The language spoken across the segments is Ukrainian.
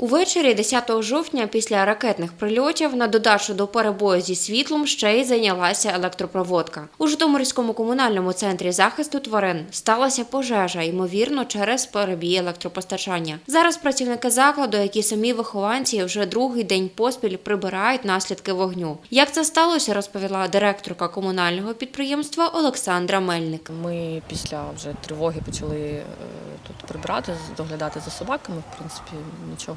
Увечері 10 жовтня після ракетних прильотів на додачу до перебою зі світлом ще й зайнялася електропроводка. У Житомирському комунальному центрі захисту тварин сталася пожежа, ймовірно, через перебій електропостачання. Зараз працівники закладу, які самі вихованці, вже другий день поспіль прибирають наслідки вогню. Як це сталося, розповіла директорка комунального підприємства Олександра Мельник. Ми після вже тривоги почали е, тут прибирати, доглядати за собаками. В принципі, нічого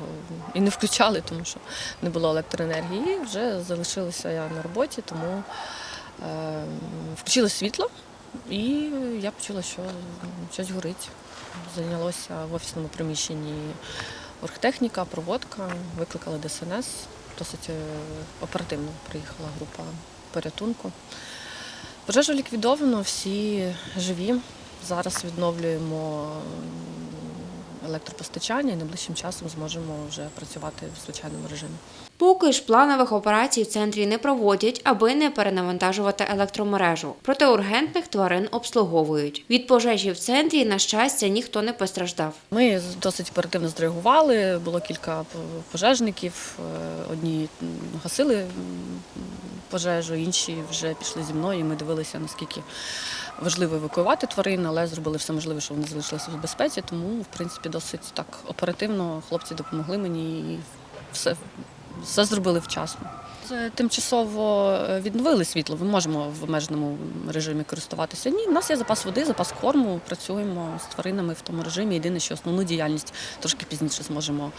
і не включали, тому що не було електроенергії. Вже залишилася я на роботі, тому е, включили світло, і я почула, що щось горить. Зайнялося в офісному приміщенні оргтехніка, проводка, викликали ДСНС. Досить е, оперативно приїхала група порятунку. Пожежу ліквідовано, всі живі. Зараз відновлюємо електропостачання і найближчим часом зможемо вже працювати в звичайному режимі. Поки ж планових операцій в центрі не проводять, аби не перенавантажувати електромережу. Проте ургентних тварин обслуговують. Від пожежі в центрі, на щастя, ніхто не постраждав. Ми з- досить оперативно зреагували. Було кілька пожежників. е, Одні гасили пожежу, інші вже пішли зі мною. і Ми дивилися, наскільки важливо евакуювати тварин, але зробили все можливе, щоб вони залишилися в безпеці. Тому, в принципі, досить так оперативно хлопці допомогли мені і все, все зробили вчасно. Це Тимчасово е, відновили світло. Ми можемо в обмеженому режимі користуватися. Ні, у нас є запас води, запас корму. Працюємо з тваринами в тому режимі. Єдине, що основну діяльність трошки пізніше зможемо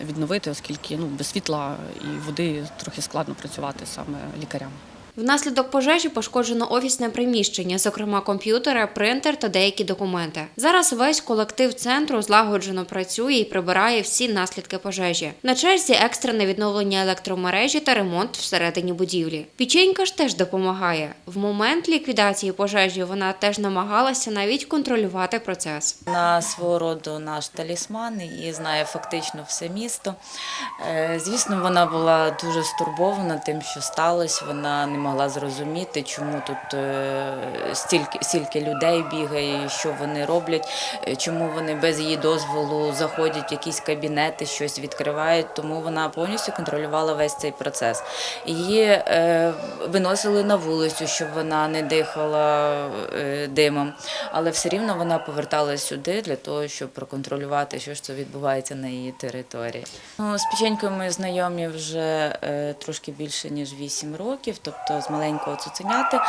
відновити, оскільки ну без світла і води трохи складно працювати саме лікарям. Внаслідок пожежі пошкоджено офісне приміщення, зокрема комп'ютери, принтер та деякі документи. Зараз весь колектив центру злагоджено працює і прибирає всі наслідки пожежі. На черзі екстрене відновлення електромережі та ремонт всередині будівлі. Піченька ж теж допомагає. В момент ліквідації пожежі вона теж намагалася навіть контролювати процес. на свого роду наш талісман і знає фактично все місто. Е, Звісно, вона була дуже стурбована тим, що сталося. Вона не могла зрозуміти, чому тут е, стільки, стільки людей бігає, що вони роблять, е, чому вони без її дозволу заходять в якісь кабінети, щось відкривають. Тому вона повністю контролювала весь цей процес. Її е, виносили на вулицю, щоб вона не дихала димом, але все рівно вона поверталася сюди для того, щоб проконтролювати, що ж це відбувається на її території. Ну, з печенькою ми знайомі вже трошки більше ніж 8 років, тобто з маленького цуценяти.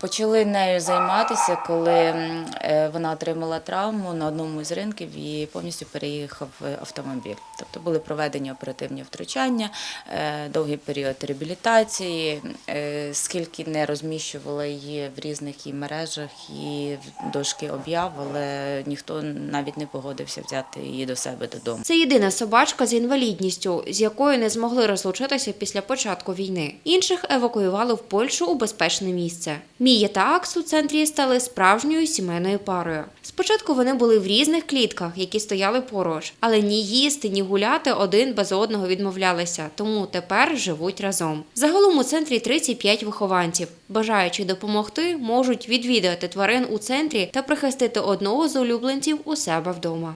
Почали нею займатися, коли е, вона отримала травму на одному з ринків і повністю переїхав автомобіль. Тобто були проведені оперативні втручання, е, довгий період реабілітації, е, скільки не розміщувала її в різних і мережах і дошки об'яв, але ніхто навіть не погодився взяти її до себе додому. Це єдина собачка з інвалідністю, з якою не змогли розлучитися після початку війни. Інших евакуювали в Польщу у безпечне місце. Мія та Акс у центрі стали справжньою сімейною парою. Спочатку вони були в різних клітках, які стояли поруч, але ні їсти, ні гуляти один без одного відмовлялися, тому тепер живуть разом. Загалом у центрі 35 вихованців. Бажаючи допомогти, можуть відвідати тварин у центрі та прихистити одного з улюбленців у себе вдома.